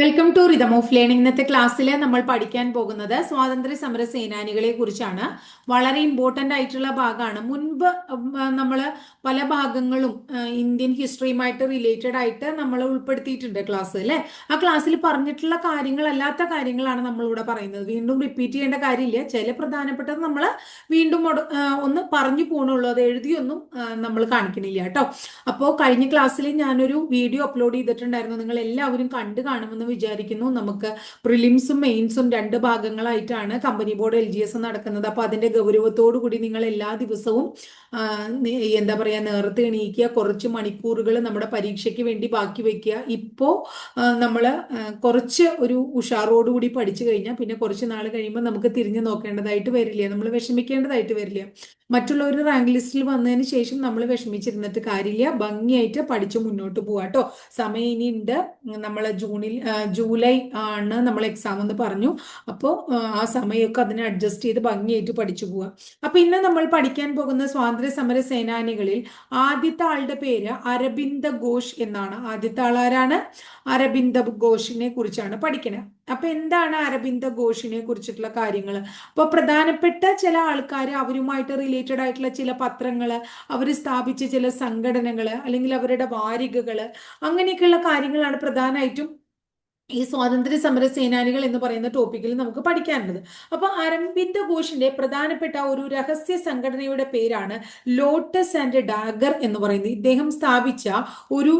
Welcome to rhythm of learning ഇന്നത്തെ ക്ലാസ്സിൽ നമ്മൾ പഠിക്കാൻ പോകുന്നത് സ്വാതന്ത്ര്യ സമര സേനാനികളെ കുറിച്ചാണ്. വളരെ ഇമ്പോർട്ടന്റ് ആയിട്ടുള്ള ഭാഗമാണ്. മുൻപ് നമ്മൾ പല ഭാഗങ്ങളും ഇന്ത്യൻ ഹിസ്റ്ററിയുമായിട്ട് റിലേറ്റഡ് ആയിട്ട് നമ്മൾ ഉൾപ്പെടുത്തിയിട്ടുണ്ട് ക്ലാസ് അല്ലേ? ആ ക്ലാസ്സിൽ പറഞ്ഞിട്ടുള്ള കാര്യങ്ങളല്ലാത്ത കാര്യങ്ങളാണ് നമ്മളിവിടെ പറയുന്നത്. വീണ്ടും റിപ്പീറ്റ് ചെയ്യേണ്ട കാര്യമില്ല. ചില പ്രധാനപ്പെട്ടത് നമ്മൾ വീണ്ടും ഒന്ന് പറഞ്ഞു പോകണുള്ളൂ അത് എഴുതിയൊന്നും നമ്മൾ കാണിക്കണില്ല കേട്ടോ. അപ്പോൾ കഴിഞ്ഞ ക്ലാസ്സിൽ ഞാനൊരു വീഡിയോ അപ്ലോഡ് ചെയ്തിട്ടുണ്ടായിരുന്നു. നിങ്ങൾ എല്ലാവരും കണ്ടു കാണുമെന്ന് എന്ന് വിചാരിക്കുന്നു. നമുക്ക് പ്രിലിംസും മെയിൻസും രണ്ട് ഭാഗങ്ങളായിട്ടാണ് company board L G S നടക്കുന്നത്. അപ്പോൾ അതിന്റെ ഗൗരവത്തോടു കൂടി നിങ്ങൾ എല്ലാ ദിവസവും എന്താ പറയാ നേരത്തെ എണീക്കുക കുറച്ച് മണിക്കൂറുകൾ നമ്മുടെ പരീക്ഷയ്ക്ക് വേണ്ടി ബാക്കി വെക്കുക. ഇപ്പോ നമ്മൾ കുറച്ച് ഒരു ഉഷാറോടുകൂടി പഠിച്ചു കഴിഞ്ഞാൽ പിന്നെ കുറച്ച് നാൾ കഴിയുമ്പോൾ നമുക്ക് തിരിഞ്ഞു നോക്കേണ്ടതായിട്ട് വരില്ല. നമ്മൾ വിഷമിക്കേണ്ടതായിട്ട് വരില്ല. മറ്റുള്ളവർ റാങ്ക് ലിസ്റ്റിൽ വന്നതിന് ശേഷം നമ്മൾ വിഷമിച്ചിരുന്നിട്ട് കാര്യമില്ല. ഭംഗിയായിട്ട് പഠിച്ചു മുന്നോട്ട് പോവാട്ടോ സമയം ഇനി ഉണ്ട് നമ്മൾ ജൂണിൽ ജൂലൈ ആണ് നമ്മൾ എക്സാം എന്ന് പറഞ്ഞു. അപ്പോൾ ആ സമയമൊക്കെ അതിനെ അഡ്ജസ്റ്റ് ചെയ്ത് ഭംഗിയായിട്ട് പഠിച്ചു പോവുക അപ്പൊ ഇന്ന് നമ്മൾ പഠിക്കാൻ പോകുന്ന സ്വാതന്ത്ര്യ സമര സേനാനികളിൽ ആദ്യത്തെ ആളുടെ പേര് അരബിന്ദ ഘോഷ് എന്നാണ്. ആദ്യത്തെ ആളാരാണ് അരബിന്ദ ഘോഷിനെ കുറിച്ചാണ് പഠിക്കുന്നത് അപ്പൊ എന്താണ് അരബിന്ദ ഘോഷിനെ കുറിച്ചിട്ടുള്ള കാര്യങ്ങൾ അപ്പോൾ പ്രധാനപ്പെട്ട ചില ആൾക്കാർ അവരുമായിട്ട് റിലേറ്റഡ് ആയിട്ടുള്ള ചില പത്രങ്ങൾ അവർ സ്ഥാപിച്ച ചില സംഘടനകൾ അല്ലെങ്കിൽ അവരുടെ വാരികകൾ അങ്ങനെയൊക്കെയുള്ള കാര്യങ്ങളാണ് പ്രധാനമായിട്ടും ഈ സ്വാതന്ത്ര്യ സമര സേനാനികൾ എന്ന് പറയുന്ന ടോപ്പിക്കിൽ നമുക്ക് പഠിക്കാനുള്ളത്. അപ്പൊ അരവിന്ദ് ഘോഷിന്റെ പ്രധാനപ്പെട്ട ഒരു രഹസ്യ സംഘടനയുടെ പേരാണ് ലോട്ടസ് ആൻഡ് ഡാഗർ എന്ന് പറയുന്നത്. ഇദ്ദേഹം സ്ഥാപിച്ച ഒരു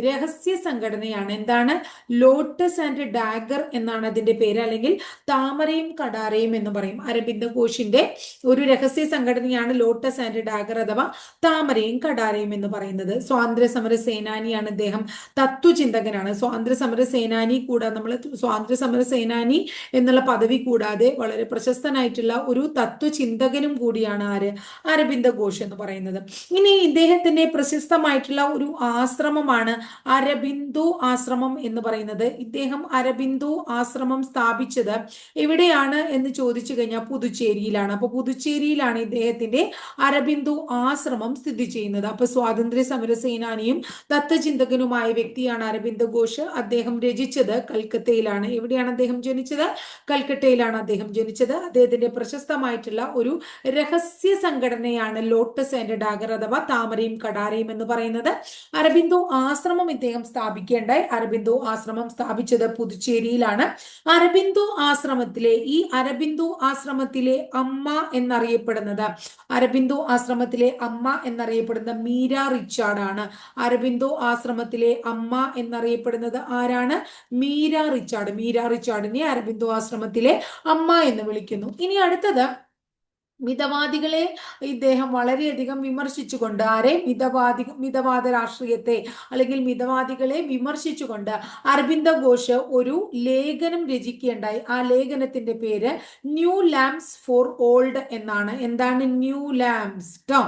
രഹസ്യ സംഘടനയാണ്. എന്താണ്? ലോട്ടസ് ആൻഡ് ഡാഗർ എന്നാണ് അതിന്റെ പേര്. അല്ലെങ്കിൽ താമരയും കടാരയും എന്ന് പറയും. അരബിന്ദ ഘോഷിന്റെ ഒരു രഹസ്യ സംഘടനയാണ് ലോട്ടസ് ആൻഡ് ഡാഗർ അഥവാ താമരയും കടാരയും എന്ന് പറയുന്നത്. സ്വാതന്ത്ര്യ സമര സേനാനിയാണ് അദ്ദേഹം തത്വചിന്തകനാണ് സ്വാതന്ത്ര്യ സമര സേനാനി കൂടാതെ നമ്മൾ സ്വാതന്ത്ര്യ സമര സേനാനി എന്നുള്ള പദവി കൂടാതെ വളരെ പ്രശസ്തനായിട്ടുള്ള ഒരു തത്വചിന്തകനും കൂടിയാണ് ആര്? അരബിന്ദ ഘോഷ് എന്ന് പറയുന്നത്. ഇനി ഇദ്ദേഹത്തിന്റെ പ്രശസ്തമായിട്ടുള്ള ഒരു ആശ്രമം ആശ്രമമാണ് അരബിന്ദു ആശ്രമം എന്ന് പറയുന്നത്. ഇദ്ദേഹം അരബിന്ദു ആശ്രമം സ്ഥാപിച്ചത് എവിടെയാണ് എന്ന് ചോദിച്ചു കഴിഞ്ഞാൽ പുതുച്ചേരിയിലാണ്. അപ്പൊ പുതുച്ചേരിയിലാണ് ഇദ്ദേഹത്തിന്റെ അരബിന്ദു ആശ്രമം സ്ഥിതി ചെയ്യുന്നത്. അപ്പൊ സ്വാതന്ത്ര്യ സമര സേനാനിയും തത്വചിന്തകനുമായ വ്യക്തിയാണ് അരബിന്ദ് ഘോഷ്. അദ്ദേഹം രചിച്ചത് കൽക്കത്തയിലാണ് എവിടെയാണ് അദ്ദേഹം ജനിച്ചത്? കൽക്കട്ടയിലാണ് അദ്ദേഹം ജനിച്ചത്. അദ്ദേഹത്തിന്റെ പ്രശസ്തമായിട്ടുള്ള ഒരു രഹസ്യ സംഘടനയാണ് ലോട്ടസ് ആൻഡ് ഡാഗർ അഥവാ താമരയും കടാരയും എന്ന് പറയുന്നത്. അരബിന്ദു ആശ്രമം ഇദ്ദേഹം സ്ഥാപിക്കേണ്ടായി. അരബിന്ദു ആശ്രമം സ്ഥാപിച്ചത് പുതുച്ചേരിയിലാണ്. അരബിന്ദു ആശ്രമത്തിലെ ഈ അരബിന്ദു ആശ്രമത്തിലെ അമ്മ എന്നറിയപ്പെടുന്നത് അരബിന്ദു ആശ്രമത്തിലെ അമ്മ എന്നറിയപ്പെടുന്ന മീര റിച്ചാർഡ് ആണ് അരബിന്ദു ആശ്രമത്തിലെ അമ്മ എന്നറിയപ്പെടുന്നത് ആരാണ്? Mirra Richard. മീര റിച്ചാർഡിനെ അരബിന്ദു ആശ്രമത്തിലെ അമ്മ എന്ന് വിളിക്കുന്നു. ഇനി അടുത്തത് മിതവാദികളെ ഇദ്ദേഹം വളരെയധികം വിമർശിച്ചുകൊണ്ട് ആരെ? മിതവാദി മിതവാദ രാഷ്ട്രീയത്തെ അല്ലെങ്കിൽ മിതവാദികളെ വിമർശിച്ചുകൊണ്ട് അരവിന്ദ ഘോഷ് ഒരു ലേഖനം രചിക്കുകയുണ്ടായി. ആ ലേഖനത്തിന്റെ പേര് ന്യൂ ലാംസ് ഫോർ ഓൾഡ് എന്നാണ്. എന്താണ് ന്യൂ ലാംസ്? കേട്ടോ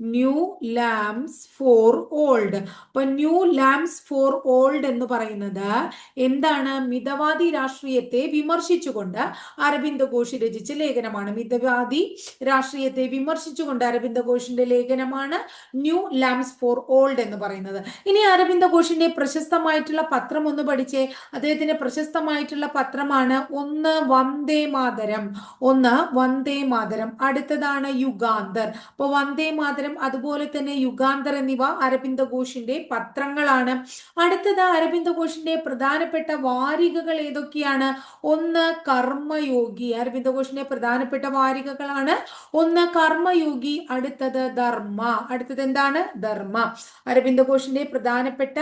ന്യൂ ലാംസ് ഫോർ ഓൾഡ്. അപ്പൊ ന്യൂ ലാംസ് ഫോർ ഓൾഡ് എന്ന് പറയുന്നത് എന്താണ്? മിതവാദി രാഷ്ട്രീയത്തെ വിമർശിച്ചുകൊണ്ട് അരവിന്ദ ഘോഷ് രചിച്ച ലേഖനമാണ്. മിതവാദി രാഷ്ട്രീയത്തെ വിമർശിച്ചുകൊണ്ട് അരവിന്ദ ഘോഷിന്റെ ലേഖനമാണ് ന്യൂ ലാംസ് ഫോർ ഓൾഡ് എന്ന് പറയുന്നത്. ഇനി അരവിന്ദ ഘോഷിന്റെ പ്രശസ്തമായിട്ടുള്ള പത്രം ഒന്ന് പഠിച്ചേ. അദ്ദേഹത്തിന്റെ പ്രശസ്തമായിട്ടുള്ള പത്രമാണ് ഒന്ന് വന്ദേ മാതരം. ഒന്ന് വന്ദേ മാതരം. അടുത്തതാണ് യുഗാന്തർ. അപ്പോൾ വന്ദേ മാതരം അതുപോലെ തന്നെ യുഗാന്തർ എന്നിവ അരവിന്ദ ഘോഷിന്റെ പത്രങ്ങളാണ്. അടുത്തത് അരവിന്ദ ഘോഷിന്റെ പ്രധാനപ്പെട്ട വാരികകൾ ഏതൊക്കെയാണ്? ഒന്ന് കർമ്മയോഗി. അരവിന്ദ ഘോഷിന്റെ പ്രധാനപ്പെട്ട വാരികകളാണ് ഒന്ന് കർമ്മയോഗി അടുത്തത് ധർമ്മ. അടുത്തത് എന്താണ്? ധർമ്മ. അരവിന്ദ ഘോഷിന്റെ പ്രധാനപ്പെട്ട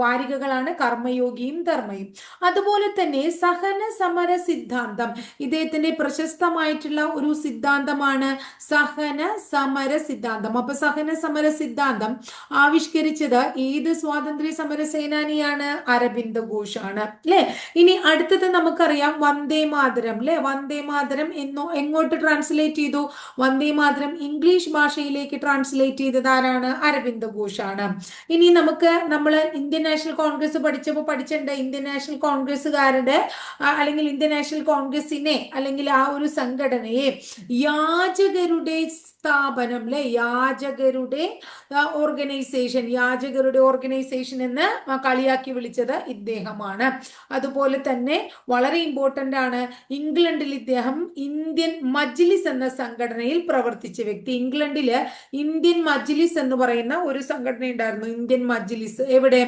വാരികകളാണ് കർമ്മയോഗിയും ധർമ്മയും. അതുപോലെ തന്നെ സഹന സമര സിദ്ധാന്തം. ഇദ്ദേഹത്തിന്റെ പ്രശസ്തമായിട്ടുള്ള ഒരു സിദ്ധാന്തമാണ് സഹന സമര സിദ്ധാന്തം. അപ്പൊ സഹന സമര സിദ്ധാന്തം ആവിഷ്കരിച്ചത് ഏത് സ്വാതന്ത്ര്യ സമര സേനാനിയാണ്? അരവിന്ദ ഘോഷാണ് അല്ലെ? ഇനി അടുത്തത് നമുക്കറിയാം വന്ദേ മാതരം. അല്ലെ? വന്ദേ മാതരം എന്നോ എങ്ങോട്ട് ട്രാൻസ്ലേറ്റ് ചെയ്തു. വന്ദേ മാതരം ഇംഗ്ലീഷ് ഭാഷയിലേക്ക് ട്രാൻസ്ലേറ്റ് ചെയ്തത് ആരാണ്? അരവിന്ദ് ഘോഷാണ് ഇനി നമുക്ക് നമ്മൾ ഇന്ത്യൻ നാഷണൽ കോൺഗ്രസ് പഠിച്ചപ്പോൾ പഠിച്ചിട്ടുണ്ട് ഇന്ത്യൻ നാഷണൽ കോൺഗ്രസ്സുകാരുടെ അല്ലെങ്കിൽ ഇന്ത്യൻ നാഷണൽ കോൺഗ്രസിനെ അല്ലെങ്കിൽ ആ ഒരു സംഘടനയെ യാചകരുടെ സ്ഥാപനം അല്ലെ യാചകരുടെ ഓർഗനൈസേഷൻ യാചകരുടെ ഓർഗനൈസേഷൻ എന്ന് കളിയാക്കി വിളിച്ചത് ഇദ്ദേഹമാണ്. അതുപോലെ തന്നെ വളരെ ഇമ്പോർട്ടന്റ് ആണ് ഇംഗ്ലണ്ടിൽ ഇദ്ദേഹം ഇന്ത്യൻ മജ്ലിസ് എന്ന സംഘടനയിൽ പ്രവർത്തിച്ച വ്യക്തി. ഇംഗ്ലണ്ടിൽ ഇന്ത്യൻ മജ്ലിസ് എന്ന് പറയുന്ന ഒരു സംഘടന ഉണ്ടായിരുന്നു ഇന്ത്യൻ മജ്ലിസ്. എവിടെ?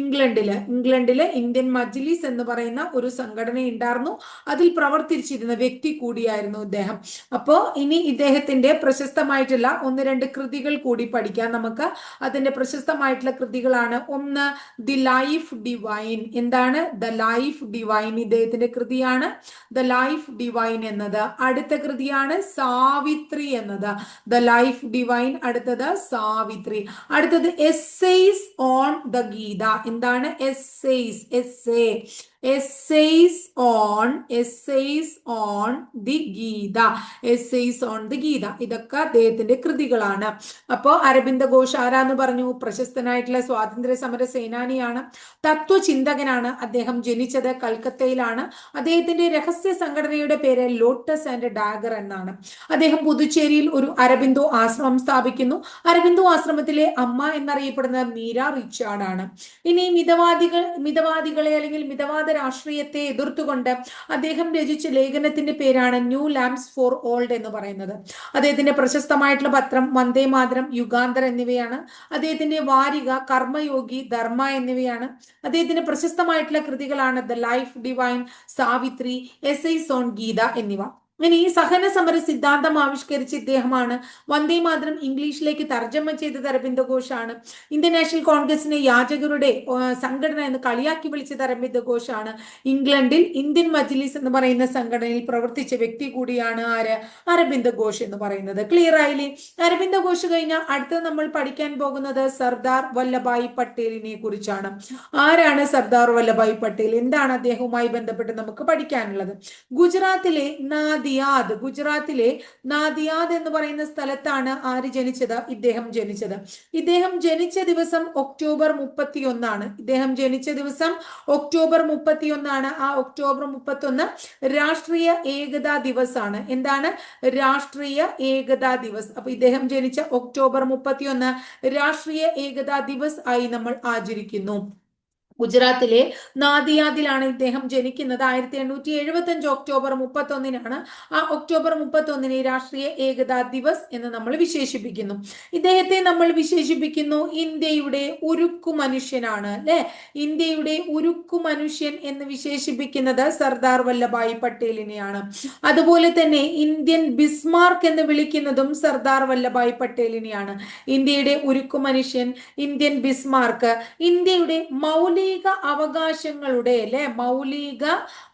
ഇംഗ്ലണ്ടിൽ ഇംഗ്ലണ്ടിൽ ഇന്ത്യൻ മജ്ലിസ് എന്ന് പറയുന്ന ഒരു സംഘടന ഉണ്ടായിരുന്നു. അതിൽ പ്രവർത്തിച്ചിരുന്ന വ്യക്തി കൂടിയായിരുന്നു ഇദ്ദേഹം. അപ്പോൾ ഇനി ഇദ്ദേഹത്തിന്റെ പ്രശസ്തമായിട്ടുള്ള ഒന്ന് രണ്ട് കൃതികൾ കൂടി പഠിക്കാം നമുക്ക്. അതിന്റെ പ്രശസ്തമായിട്ടുള്ള കൃതികളാണ് ഒന്ന് ദി ലൈഫ് ഡിവൈൻ. എന്താണ്? ദ ലൈഫ് ഡിവൈൻ ഇദ്ദേഹത്തിന്റെ കൃതിയാണ്. ദ ലൈഫ് ഡിവൈൻ എന്നത് അടുത്ത കൃതിയാണ് സാവിത്രി എന്നത്. ദ ലൈഫ് ഡിവൈൻ അടുത്തത് സാവിത്രി. അടുത്തത് എസ് ഓൺ ദ ഗീത. എന്താണ്? Essays essay essays on essays on the Gita essays on the Gita ഇതൊക്കെ അദ്ദേഹത്തിന്റെ കൃതികളാണ്. അപ്പോൾ അരബിന്ദ ഘോഷ് ആരാന്ന് പറഞ്ഞു? പ്രശസ്തനായിട്ടുള്ള സ്വാതന്ത്ര്യ സമര സേനാനിയാണ്. തത്വചിന്തകനാണ് അദ്ദേഹം ജനിച്ചത് കൽക്കത്തയിലാണ്. അദ്ദേഹത്തിന്റെ രഹസ്യ സംഘടനയുടെ പേര് ലോട്ടസ് ആൻഡ് ഡാഗർ എന്നാണ്. അദ്ദേഹം പുതുച്ചേരിയിൽ ഒരു അരബിന്ദു ആശ്രമം സ്ഥാപിക്കുന്നു. അരബിന്ദു ആശ്രമത്തിലെ അമ്മ എന്നറിയപ്പെടുന്ന മീര റിച്ചാർഡ് ആണ് ഇനി മിതവാദികൾ മിതവാദികളെ അല്ലെങ്കിൽ മിതവാദ രാഷ്ട്രീയത്തെ എതിർത്തുകൊണ്ട് അദ്ദേഹം രചിച്ച ലേഖനത്തിന്റെ പേരാണ് ന്യൂ ലാംസ് ഫോർ ഓൾഡ് എന്ന് പറയുന്നത്. അദ്ദേഹത്തിന്റെ പ്രശസ്തമായിട്ടുള്ള പത്രം വന്ദേ മാതരം യുഗാന്തർ എന്നിവയാണ്. അദ്ദേഹത്തിന്റെ വാരിക കർമ്മയോഗി ധർമ്മ എന്നിവയാണ്. അദ്ദേഹത്തിന്റെ പ്രശസ്തമായിട്ടുള്ള കൃതികളാണ് the life divine Savitri essays on Gita എന്നിവ. ഇനി ഈ സഹന സമര സിദ്ധാന്തം ആവിഷ്കരിച്ച ഇദ്ദേഹമാണ്. വന്ദേ മാതരം ഇംഗ്ലീഷിലേക്ക് തർജമ ചെയ്തത് അരബിന്ദ ഘോഷാണ് ഇന്ത്യൻ നാഷണൽ കോൺഗ്രസിനെ യാചകരുടെ സംഘടന എന്ന് കളിയാക്കി വിളിച്ചത് അരബിന്ദ ഘോഷാണ് ഇംഗ്ലണ്ടിൽ ഇന്ത്യൻ മജ്ലിസ് എന്ന് പറയുന്ന സംഘടനയിൽ പ്രവർത്തിച്ച വ്യക്തി കൂടിയാണ് ആര്? അരബിന്ദ ഘോഷ് എന്ന് പറയുന്നത്. ക്ലിയർ ആയില്ലേ? അരബിന്ദ ഘോഷ് കഴിഞ്ഞാൽ അടുത്ത നമ്മൾ പഠിക്കാൻ പോകുന്നത് സർദാർ വല്ലഭായ് പട്ടേലിനെ കുറിച്ചാണ്. ആരാണ് സർദാർ വല്ലഭായ് പട്ടേൽ? എന്താണ് അദ്ദേഹവുമായി ബന്ധപ്പെട്ട് നമുക്ക് പഠിക്കാനുള്ളത്? ഗുജറാത്തിലെ നാദി നാദിയാദ്. ഗുജറാത്തിലെ നാദിയാദ് എന്ന് പറയുന്ന സ്ഥലത്താണ് ആര് ജനിച്ചത്? ഇദ്ദേഹം ജനിച്ചത്. ഇദ്ദേഹം ജനിച്ച ദിവസം ഒക്ടോബർ മുപ്പത്തി ഒന്നാണ് ഇദ്ദേഹം ജനിച്ച ദിവസം ഒക്ടോബർ മുപ്പത്തി ഒന്നാണ് ആ ഒക്ടോബർ മുപ്പത്തി ഒന്ന് രാഷ്ട്രീയ ഏകതാ ദിവസാണ്. എന്താണ്? രാഷ്ട്രീയ ഏകതാ ദിവസ്. അപ്പൊ ഇദ്ദേഹം ജനിച്ച ഒക്ടോബർ മുപ്പത്തി ഒന്ന് രാഷ്ട്രീയ ഏകതാ ദിവസ് ആയി നമ്മൾ ആചരിക്കുന്നു. ഗുജറാത്തിലെ നാദിയാദിലാണ് ഇദ്ദേഹം ജനിക്കുന്നത്. ആയിരത്തി എണ്ണൂറ്റി എഴുപത്തി അഞ്ച് ഒക്ടോബർ മുപ്പത്തി ഒന്നിനാണ് ആ ഒക്ടോബർ മുപ്പത്തി ഒന്നിനെ രാഷ്ട്രീയ ഏകതാ ദിവസ് എന്ന് നമ്മൾ വിശേഷിപ്പിക്കുന്നു. ഇദ്ദേഹത്തെ നമ്മൾ വിശേഷിപ്പിക്കുന്നു ഇന്ത്യയുടെ ഉരുക്കു മനുഷ്യനാണ് അല്ലെ? ഇന്ത്യയുടെ ഉരുക്കു മനുഷ്യൻ എന്ന് വിശേഷിപ്പിക്കുന്നത് സർദാർ വല്ലഭായ് പട്ടേലിനെയാണ്. അതുപോലെ തന്നെ ഇന്ത്യൻ ബിസ്മാർക്ക് എന്ന് വിളിക്കുന്നതും സർദാർ വല്ലഭായ് പട്ടേലിനെയാണ്. ഇന്ത്യയുടെ ഉരുക്കു മനുഷ്യൻ ഇന്ത്യൻ ബിസ്മാർക്ക് ഇന്ത്യയുടെ മൗലിക മൗലിക അവകാശങ്ങളുടെ അല്ലെ? മൗലിക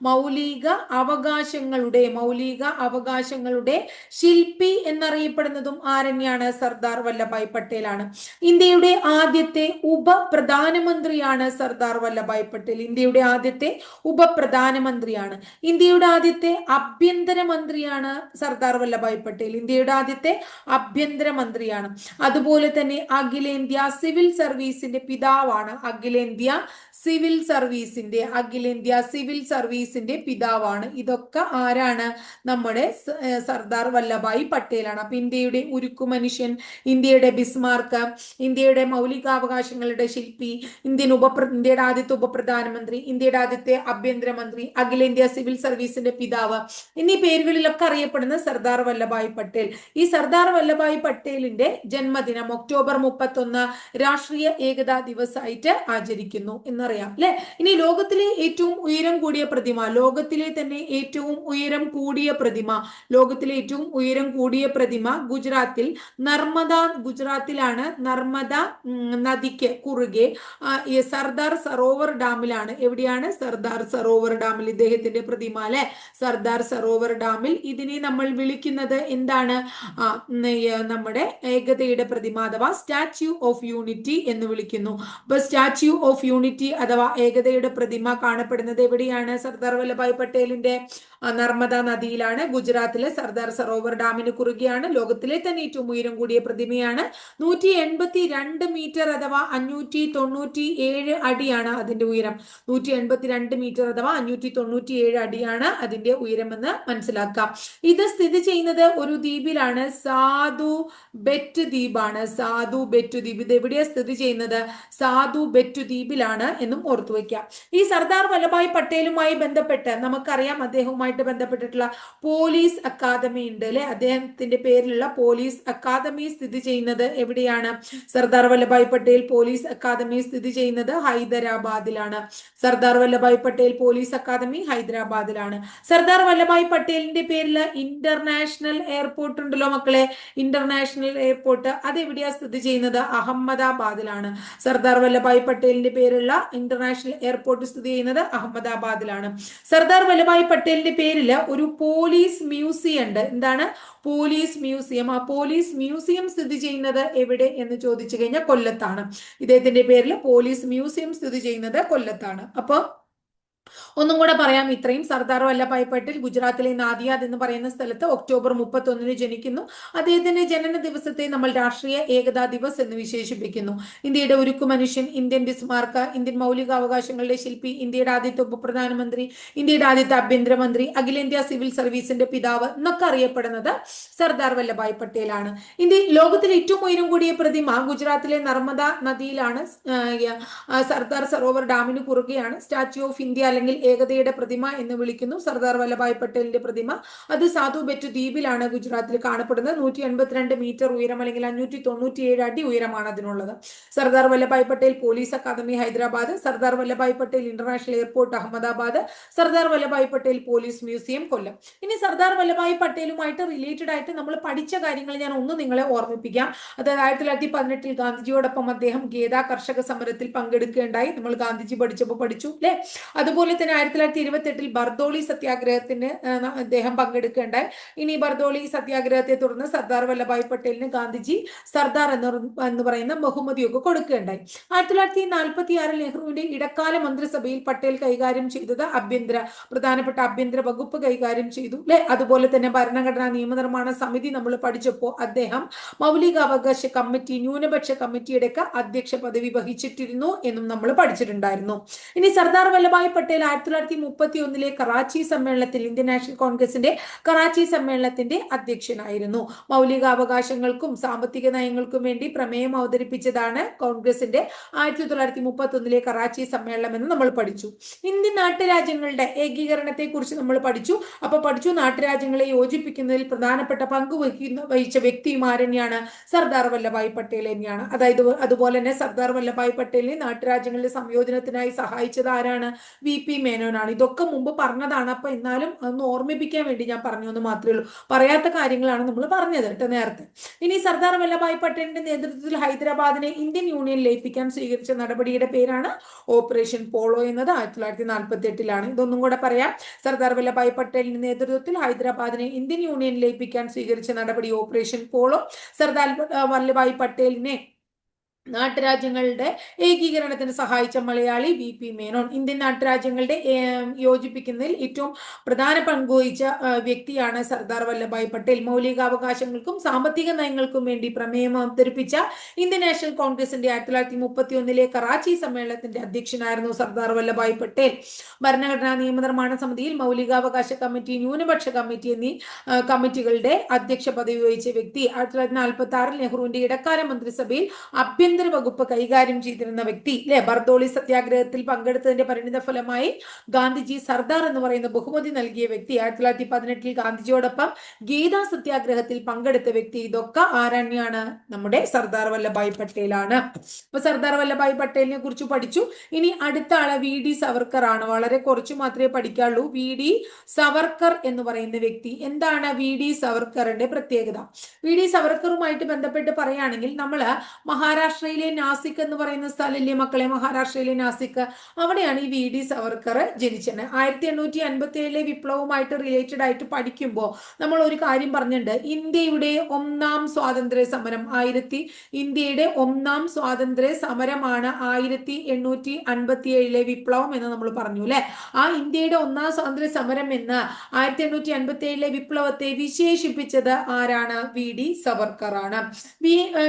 മൗലിക അവകാശങ്ങളുടെ മൗലിക അവകാശങ്ങളുടെ ശില്പി എന്നറിയപ്പെടുന്നതും ആരണ്യാണ് സർദാർ വല്ലഭായ് പട്ടേലാണ്. ഇന്ത്യയുടെ ആദ്യത്തെ ഉപപ്രധാനമന്ത്രിയാണ് സർദാർ വല്ലഭായ് പട്ടേൽ. ഇന്ത്യയുടെ ആദ്യത്തെ ഉപപ്രധാനമന്ത്രിയാണ്. ഇന്ത്യയുടെ ആദ്യത്തെ ആഭ്യന്തര മന്ത്രിയാണ് സർദാർ വല്ലഭായ് പട്ടേൽ. ഇന്ത്യയുടെ ആദ്യത്തെ ആഭ്യന്തര മന്ത്രിയാണ് അതുപോലെ തന്നെ അഖിലേന്ത്യാ സിവിൽ സർവീസിന്റെ പിതാവാണ് അഖിലേന്ത്യാ സിവിൽ സർവീസിന്റെ അഖിലേന്ത്യാ സിവിൽ സർവീസിന്റെ പിതാവാണ്. ഇതൊക്കെ ആരാണ്? നമ്മുടെ സർദാർ വല്ലഭായ് പട്ടേലാണ്. അപ്പൊ ഇന്ത്യയുടെ ഉരുക്കു മനുഷ്യൻ ഇന്ത്യയുടെ ബിസ്മാർക്ക് ഇന്ത്യയുടെ മൗലികാവകാശങ്ങളുടെ ശില്പി ഇന്ത്യൻ ഉപപ്ര ഇന്ത്യയുടെ ആദ്യത്തെ ഉപപ്രധാനമന്ത്രി ഇന്ത്യയുടെ ആദ്യത്തെ ആഭ്യന്തരമന്ത്രി അഖിലേന്ത്യാ സിവിൽ സർവീസിന്റെ പിതാവ് എന്നീ പേരുകളിലൊക്കെ അറിയപ്പെടുന്ന സർദാർ വല്ലഭായ് പട്ടേൽ. ഈ സർദാർ വല്ലഭായ് പട്ടേലിന്റെ ജന്മദിനം ഒക്ടോബർ മുപ്പത്തൊന്ന് രാഷ്ട്രീയ ഏകതാ ദിവസമായിട്ട് ആചരിക്കുന്നു എന്നറിയാം അല്ലെ ഇനി ലോകത്തിലെ ഏറ്റവും ഉയരം കൂടിയ പ്രതിമ ലോകത്തിലെ തന്നെ ഏറ്റവും ഉയരം കൂടിയ പ്രതിമ ലോകത്തിലെ ഏറ്റവും ഉയരം കൂടിയ പ്രതിമ ഗുജറാത്തിൽ നർമ്മദ ഗുജറാത്തിലാണ്. നർമ്മദ നദിക്ക് കുറുകെ സർദാർ സരോവർ ഡാമിലാണ്. എവിടെയാണ് സർദാർ സരോവർ ഡാമിൽ ഇദ്ദേഹത്തിന്റെ പ്രതിമ അല്ലെ സർദാർ സരോവർ ഡാമിൽ ഇതിനെ നമ്മൾ വിളിക്കുന്നത് എന്താണ്? നമ്മുടെ ഏകതയുടെ പ്രതിമ അഥവാ സ്റ്റാച്യു ഓഫ് യൂണിറ്റി എന്ന് വിളിക്കുന്നു. അപ്പൊ സ്റ്റാച്യു ഓഫ് യൂണിറ്റി അഥവാ ഏകതയുടെ പ്രതിമ കാണപ്പെടുന്നത് എവിടെയാണ്? സർദാർ വല്ലഭായ് പട്ടേലിന്റെ നർമ്മദ നദിയിലാണ്. ഗുജറാത്തിലെ സർദാർ സരോവർ ഡാമിന് കുറുകെയാണ്. ലോകത്തിലെ തന്നെ ഏറ്റവും ഉയരം കൂടിയ പ്രതിമയാണ്. നൂറ്റി എൺപത്തി രണ്ട് മീറ്റർ അഥവാ അഞ്ഞൂറ്റി തൊണ്ണൂറ്റി ഏഴ് അടിയാണ് അതിന്റെ ഉയരം. നൂറ്റി എൺപത്തി രണ്ട് മീറ്റർ അഥവാ അഞ്ഞൂറ്റി തൊണ്ണൂറ്റി ഏഴ് അടിയാണ് അതിന്റെ ഉയരമെന്ന് മനസ്സിലാക്കാം. ഇത് സ്ഥിതി ചെയ്യുന്നത് ഒരു ദ്വീപിലാണ്. സാധു ബെറ്റ് ദ്വീപാണ്. സാധു ബെറ്റ് ദ്വീപ്. ഇത് എവിടെയാണ് സ്ഥിതി ചെയ്യുന്നത്? സാധു ബെറ്റു ദ്വീപിലാണ് എന്നും ഓർത്തു വയ്ക്കാം ഈ സർദാർ വല്ലഭായ് പട്ടേലുമായി ബന്ധപ്പെട്ട് നമുക്കറിയാം അദ്ദേഹവുമായിട്ട് ബന്ധപ്പെട്ടിട്ടുള്ള പോലീസ് അക്കാദമി ഉണ്ട് അല്ലെ? അദ്ദേഹത്തിന്റെ പേരിലുള്ള പോലീസ് അക്കാദമി സ്ഥിതി ചെയ്യുന്നത് എവിടെയാണ്? സർദാർ വല്ലഭായ് പട്ടേൽ പോലീസ് അക്കാദമി സ്ഥിതി ചെയ്യുന്നത് ഹൈദരാബാദിലാണ്. സർദാർ വല്ലഭായ് പട്ടേൽ പോലീസ് അക്കാദമി ഹൈദരാബാദിലാണ്. സർദാർ വല്ലഭായ് പട്ടേലിന്റെ പേരിൽ ഇന്റർനാഷണൽ എയർപോർട്ട് ഉണ്ടല്ലോ മക്കളെ? ഇന്റർനാഷണൽ എയർപോർട്ട് അത് എവിടെയാ സ്ഥിതി ചെയ്യുന്നത്? അഹമ്മദാബാദിലാണ്. സർദാർ വല്ലഭായ് പട്ടേലിന്റെ പേരുള്ള ഇന്റർനാഷണൽ എയർപോർട്ട് സ്ഥിതി ചെയ്യുന്നത് അഹമ്മദാബാദിലാണ്. സർദാർ വല്ലഭായ് പട്ടേലിന്റെ പേരിൽ ഒരു പോലീസ് മ്യൂസിയം ഉണ്ട്. എന്താണ്? Police museum. ആ പോലീസ് മ്യൂസിയം സ്ഥിതി ചെയ്യുന്നത് എവിടെ എന്ന് ചോദിച്ചു കഴിഞ്ഞാൽ കൊല്ലത്താണ്. ഇദ്ദേഹത്തിന്റെ പേരിൽ പോലീസ് മ്യൂസിയം സ്ഥിതി ചെയ്യുന്നത് കൊല്ലത്താണ്. അപ്പൊ ഒന്നും കൂടെ പറയാം. ഇത്രയും സർദാർ വല്ലഭായ് പട്ടേൽ ഗുജറാത്തിലെ നാദിയാദ് എന്ന് പറയുന്ന സ്ഥലത്ത് ഒക്ടോബർ മുപ്പത്തി ഒന്നിന് ജനിക്കുന്നു. അദ്ദേഹത്തിന്റെ ജനന ദിവസത്തെ നമ്മൾ രാഷ്ട്രീയ ഏകതാ ദിവസ് എന്ന് വിശേഷിപ്പിക്കുന്നു. ഇന്ത്യയുടെ ഉരുക്കു മനുഷ്യൻ ഇന്ത്യൻ ബിസ്മാർക്ക് ഇന്ത്യൻ മൗലികാവകാശങ്ങളുടെ ശില്പി ഇന്ത്യയുടെ ആദ്യത്തെ ഉപപ്രധാനമന്ത്രി ഇന്ത്യയുടെ ആദ്യത്തെ ആഭ്യന്തരമന്ത്രി അഖിലേന്ത്യാ സിവിൽ സർവീസിന്റെ പിതാവ് എന്നൊക്കെ അറിയപ്പെടുന്നത് സർദാർ വല്ലഭായ് പട്ടേലാണ് ഇന്ത്യ ലോകത്തിലെ ഏറ്റവും ഉയരം കൂടിയ പ്രതിമ ഗുജറാത്തിലെ നർമ്മദ നദിയിലാണ് സർദാർ സരോവർ ഡാമിന് കുറുകെയാണ്. സ്റ്റാച്യു ഓഫ് ഇന്ത്യ അല്ലെങ്കിൽ ഏകതയുടെ പ്രതിമ എന്ന് വിളിക്കുന്നു. സർദാർ വല്ലഭായ് പട്ടേലിന്റെ പ്രതിമ. അത് സാധു ബെറ്റ് ദ്വീപിലാണ് ഗുജറാത്തിൽ കാണപ്പെടുന്നത്. നൂറ്റി എൺപത്തിരണ്ട് മീറ്റർ ഉയരം അല്ലെങ്കിൽ അഞ്ഞൂറ്റി തൊണ്ണൂറ്റിയേഴ് അടി ഉയരമാണ് അതിനുള്ളത്. Sardar Vallabhbhai Patel police academy Hyderabad. Sardar Vallabhbhai Patel international airport Ahmedabad. Sardar Vallabhbhai Patel police museum Kollam. ഇനി സർദാർ വല്ലഭായ് പട്ടേലുമായിട്ട് റിലേറ്റഡ് ആയിട്ട് നമ്മൾ പഠിച്ച കാര്യങ്ങൾ ഞാൻ ഒന്ന് നിങ്ങളെ ഓർമ്മിപ്പിക്കാം. അതായത് ആയിരത്തി തൊള്ളായിരത്തി പതിനെട്ടിൽ ഗാന്ധിജിയോടൊപ്പം അദ്ദേഹം ഗേദ കർഷക സമരത്തിൽ പങ്കെടുക്കുകയുണ്ടായി. നമ്മൾ ഗാന്ധിജി പഠിച്ചപ്പോൾ പഠിച്ചു അല്ലെ? അതുപോലെ തന്നെ ആയിരത്തി തൊള്ളായിരത്തി ഇരുപത്തി എട്ടിൽ ബർദോളി സത്യാഗ്രഹത്തിന് അദ്ദേഹം പങ്കെടുക്കേണ്ട ഇനി ബർദോളി സത്യാഗ്രഹത്തെ തുടർന്ന് സർദാർ വല്ലഭായ് പട്ടേലിന് ഗാന്ധിജി സർദാർ എന്ന് എന്ന് പറയുന്ന ബഹുമതിയൊക്കെ കൊടുക്കുകയുണ്ടായി ആയിരത്തി തൊള്ളായിരത്തി നാൽപ്പത്തി ആറിൽ നെഹ്റുവിന്റെ ഇടക്കാല മന്ത്രിസഭയിൽ പട്ടേൽ കൈകാര്യം ചെയ്തത് ആഭ്യന്തര പ്രധാനപ്പെട്ട ആഭ്യന്തര വകുപ്പ് കൈകാര്യം ചെയ്തു. അല്ലെ അതുപോലെ തന്നെ ഭരണഘടനാ നിയമനിർമ്മാണ സമിതി നമ്മൾ പഠിച്ചപ്പോൾ അദ്ദേഹം മൗലികാവകാശ കമ്മിറ്റി ന്യൂനപക്ഷ കമ്മിറ്റിയുടെ ഒക്കെ അധ്യക്ഷ പദവി വഹിച്ചിട്ടിരുന്നു എന്നും നമ്മൾ പഠിച്ചിട്ടുണ്ടായിരുന്നു. ഇനി സർദാർ വല്ലഭായ് പട്ടേൽ ആയിരത്തി തൊള്ളായിരത്തി മുപ്പത്തി ഒന്നിലെ കറാച്ചി സമ്മേളനത്തിൽ ഇന്ത്യൻ നാഷണൽ കോൺഗ്രസിന്റെ കറാച്ചി സമ്മേളനത്തിന്റെ അധ്യക്ഷനായിരുന്നു. മൗലികാവകാശങ്ങൾക്കും സാമ്പത്തിക നയങ്ങൾക്കും വേണ്ടി പ്രമേയം അവതരിപ്പിച്ചതാണ് കോൺഗ്രസിന്റെ ആയിരത്തി തൊള്ളായിരത്തി മുപ്പത്തി ഒന്നിലെ കറാച്ചി സമ്മേളനം എന്ന് നമ്മൾ പഠിച്ചു. ഇന്ത്യൻ നാട്ടുരാജ്യങ്ങളുടെ ഏകീകരണത്തെ കുറിച്ച് നമ്മൾ പഠിച്ചു. അപ്പൊ പഠിച്ചു നാട്ടുരാജ്യങ്ങളെ യോജിപ്പിക്കുന്നതിൽ പ്രധാനപ്പെട്ട പങ്ക് വഹിക്കുന്ന വഹിച്ച വ്യക്തിയും ആരെന്നെയാണ് സർദാർ വല്ലഭായ് പട്ടേൽ തന്നെയാണ്. അതായത് അതുപോലെ തന്നെ സർദാർ വല്ലഭായ് പട്ടേലിനെ നാട്ടുരാജ്യങ്ങളുടെ സംയോജനത്തിനായി സഹായിച്ചത് ആരാണ്? വി പി മേനോനാണ്. ഇതൊക്കെ മുമ്പ് പറഞ്ഞതാണ്. അപ്പൊ എന്നാലും ഒന്ന് ഓർമ്മിപ്പിക്കാൻ വേണ്ടി ഞാൻ പറഞ്ഞു എന്ന് മാത്രമേ ഉള്ളൂ. പറയാത്ത കാര്യങ്ങളാണ് നമ്മൾ പറഞ്ഞത് കേട്ടോ നേരത്തെ. ഇനി സർദാർ വല്ലഭായ് പട്ടേലിന്റെ നേതൃത്വത്തിൽ ഹൈദരാബാദിനെ ഇന്ത്യൻ യൂണിയൻ ലയിപ്പിക്കാൻ സ്വീകരിച്ച നടപടിയുടെ പേരാണ് ഓപ്പറേഷൻ പോളോ എന്നത്. ആയിരത്തി തൊള്ളായിരത്തി നാൽപ്പത്തി എട്ടിലാണ് ഇതൊന്നും കൂടെ പറയാം. സർദാർ വല്ലഭായ് പട്ടേലിന്റെ നേതൃത്വത്തിൽ ഹൈദരാബാദിനെ ഇന്ത്യൻ യൂണിയൻ ലയിപ്പിക്കാൻ സ്വീകരിച്ച നടപടി ഓപ്പറേഷൻ പോളോ. സർദാർ വല്ലഭായ് പട്ടേലിനെ നാട്ടുരാജ്യങ്ങളുടെ ഏകീകരണത്തിന് സഹായിച്ച Malayali V P Menon. Indian നാട്ടുരാജ്യങ്ങളുടെ യോജിപ്പിക്കുന്നതിൽ ഏറ്റവും പ്രധാന പങ്കുവഹിച്ച വ്യക്തിയാണ് സർദാർ വല്ലഭായ് പട്ടേൽ. മൗലികാവകാശങ്ങൾക്കും സാമ്പത്തിക നയങ്ങൾക്കും വേണ്ടി പ്രമേയം അവതരിപ്പിച്ച ഇന്ത്യൻ നാഷണൽ കോൺഗ്രസിന്റെ ആയിരത്തി തൊള്ളായിരത്തി മുപ്പത്തി ഒന്നിലെ കറാച്ചി സമ്മേളനത്തിന്റെ അധ്യക്ഷനായിരുന്നു സർദാർ വല്ലഭായ് പട്ടേൽ. ഭരണഘടനാ നിയമനിർമ്മാണ സമിതിയിൽ മൗലികാവകാശ കമ്മിറ്റി ന്യൂനപക്ഷ കമ്മിറ്റി എന്നീ കമ്മിറ്റികളുടെ അധ്യക്ഷ പദവി വഹിച്ച വ്യക്തി. ആയിരത്തി തൊള്ളായിരത്തി നാൽപ്പത്തി ആറിൽ നെഹ്റുവിന്റെ ഇടക്കാല മന്ത്രിസഭയിൽ ആഭ്യന്തര വകുപ്പ് കൈകാര്യം ചെയ്തിരുന്ന വ്യക്തി അല്ലെ ബർദോളി സത്യാഗ്രഹത്തിൽ പങ്കെടുത്തതിന്റെ പരിണിത ഫലമായി ഗാന്ധിജി സർദാർ എന്ന് പറയുന്ന ബഹുമതി നൽകിയ വ്യക്തി ആയിരത്തി തൊള്ളായിരത്തി പതിനെട്ടിൽ ഗാന്ധിജിയോടൊപ്പം ഗീതാ സത്യാഗ്രഹത്തിൽ പങ്കെടുത്ത വ്യക്തി ഇതൊക്കെ ആരാണ്യാണ്? നമ്മുടെ സർദാർ വല്ലഭായ് പട്ടേലാണ്. അപ്പൊ സർദാർ വല്ലഭായ് പട്ടേലിനെ കുറിച്ച് പഠിച്ചു. ഇനി അടുത്ത ആൾ വി ഡി സവർക്കർ ആണ്. വളരെ കുറച്ച് മാത്രമേ പഠിക്കാനുള്ളൂ വി ഡി സവർക്കർ എന്ന് പറയുന്ന വ്യക്തി എന്താണ് വി ഡി സവർക്കറിന്റെ പ്രത്യേകത? വി ഡി സവർക്കറുമായിട്ട് ബന്ധപ്പെട്ട് പറയുകയാണെങ്കിൽ നമ്മൾ മഹാരാഷ്ട്ര മഹാരാഷ്ട്രയിലെ നാസിക് എന്ന് പറയുന്ന സ്ഥലമില്ലേ മക്കളെ? മഹാരാഷ്ട്രയിലെ നാസിക്. അവിടെയാണ് ഈ വി ഡി സവർക്കർ ജനിച്ചത്. ആയിരത്തി എണ്ണൂറ്റി അൻപത്തി ഏഴിലെ വിപ്ലവവുമായിട്ട് റിലേറ്റഡ് ആയിട്ട് പഠിക്കുമ്പോൾ നമ്മൾ ഒരു കാര്യം പറഞ്ഞിട്ടുണ്ട്. ഇന്ത്യയുടെ ഒന്നാം സ്വാതന്ത്ര്യ സമരം ആയിരത്തി ഇന്ത്യയുടെ ഒന്നാം സ്വാതന്ത്ര്യ സമരമാണ് ആയിരത്തി എണ്ണൂറ്റി അൻപത്തി ഏഴിലെ വിപ്ലവം എന്ന് നമ്മൾ പറഞ്ഞു അല്ലെ? ആ ഇന്ത്യയുടെ ഒന്നാം സ്വാതന്ത്ര്യ സമരം എന്ന് ആയിരത്തി എണ്ണൂറ്റി അൻപത്തി ഏഴിലെ വിപ്ലവത്തെ വിശേഷിപ്പിച്ചത് ആരാണ്? വി ഡി സവർക്കർ ആണ്